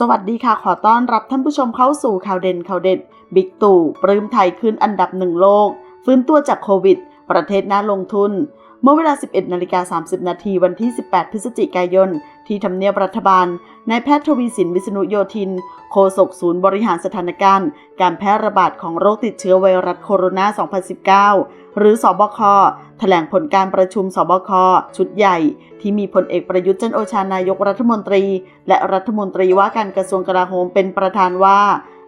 สวัสดีค่ะขอต้อนรับท่านผู้ชมเข้าสู่ข่าวเด่นข่าวเด็ด บิ๊กตู่ปลื้มไทยขึ้นอันดับหนึ่งโลก ฟื้นตัวจากโควิด ประเทศน่าลงทุน มื่อเวลา 11นาฬิกา30 นาทีวันที่ 18 พฤศจิกายน ที่ทำเนียบรัฐบาล นายแพทย์ทวีสินวิษณุโยธิน โฆษกศูนย์บริหารสถานการณ์ การแพร่ระบาดของโรคติดเชื้อไวรัสโคโรนา 2019 หรือสอบค แถลงผลการประชุมสบค ชุดใหญ่ ที่มีพลเอกประยุทธ์จันโอชานายกรัฐมนตรี และรัฐมนตรีว่าการกระทรวงกลาโหมเป็นประธานว่า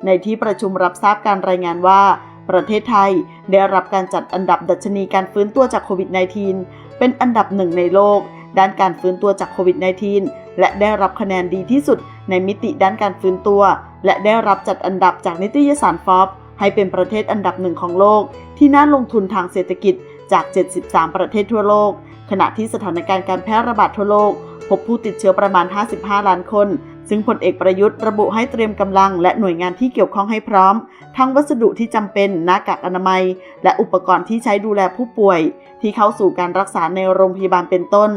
ในที่ประชุมรับทราบการรายงานว่า ประเทศไทยได้รับการจัดอันดับดัชนีการฟื้นตัวจากโควิด -19 เป็นอันดับหนึ่งในโลก ด้านการฟื้นตัวจากโควิด -19 และได้รับคะแนนดีที่สุดในมิติด้านการฟื้นตัว และได้รับจัดอันดับจากนิตยสารฟอบให้เป็นประเทศอันดับหนึ่งของโลก ที่น่าลงทุนทางเศรษฐกิจจาก 73 ประเทศทั่วโลก ขณะที่สถานการณ์การแพร่ระบาดทั่วโลก พบผู้ติดเชื้อประมาณ 55 ล้านคน ซึ่งพลเอกประยุทธ์ระบุให้เตรียมกำลังและหน่วยงานที่เกี่ยวข้องให้พร้อม ทั้งวัสดุที่จำเป็นหน้ากากอนามัย และอุปกรณ์ที่ใช้ดูแลผู้ป่วย ที่เข้าสู่การรักษาในโรงพยาบาลเป็นต้น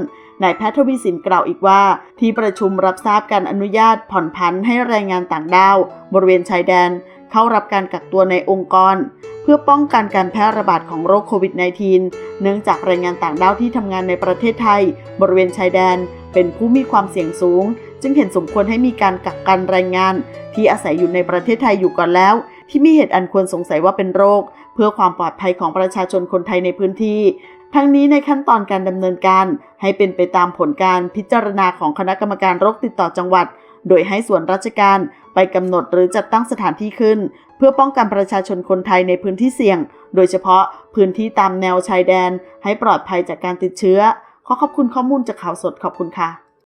นายแพทย์ทวีสินกล่าวอีกว่า ที่ประชุมรับทราบการอนุญาตผ่อนผันให้แรงงานต่างด้าว บริเวณชายแดน เข้ารับการกักตัวในองค์กร เพื่อป้องกันการแพร่ระบาดของโรคโควิด -19 เนื่องจากแรงงานต่างด้าวที่ทำงานในประเทศไทย บริเวณชายแดน เป็นผู้มีความเสี่ยงสูง จึงเห็นสมควรให้มีการกักกันแรงงาน ที่อาศัยอยู่ในประเทศไทยอยู่ก่อนแล้ว ที่มีเหตุอันควรสงสัยว่าเป็นโรค เพื่อความปลอดภัยของประชาชนคนไทยในพื้นที่ ทั้งนี้ในขั้นตอนการดำเนินการ ให้เป็นไปตามผลการพิจารณาของคณะกรรมการโรคติดต่อจังหวัด โดยให้ส่วนราชการไปกำหนดหรือจัดตั้งสถานที่ขึ้น เพื่อป้องกันประชาชนคนไทยในพื้นที่เสี่ยง โดยเฉพาะพื้นที่ตามแนวชายแดน ให้ปลอดภัยจากการติดเชื้อ ขอขอบคุณข้อมูลจากข่าวสดขอบคุณค่ะ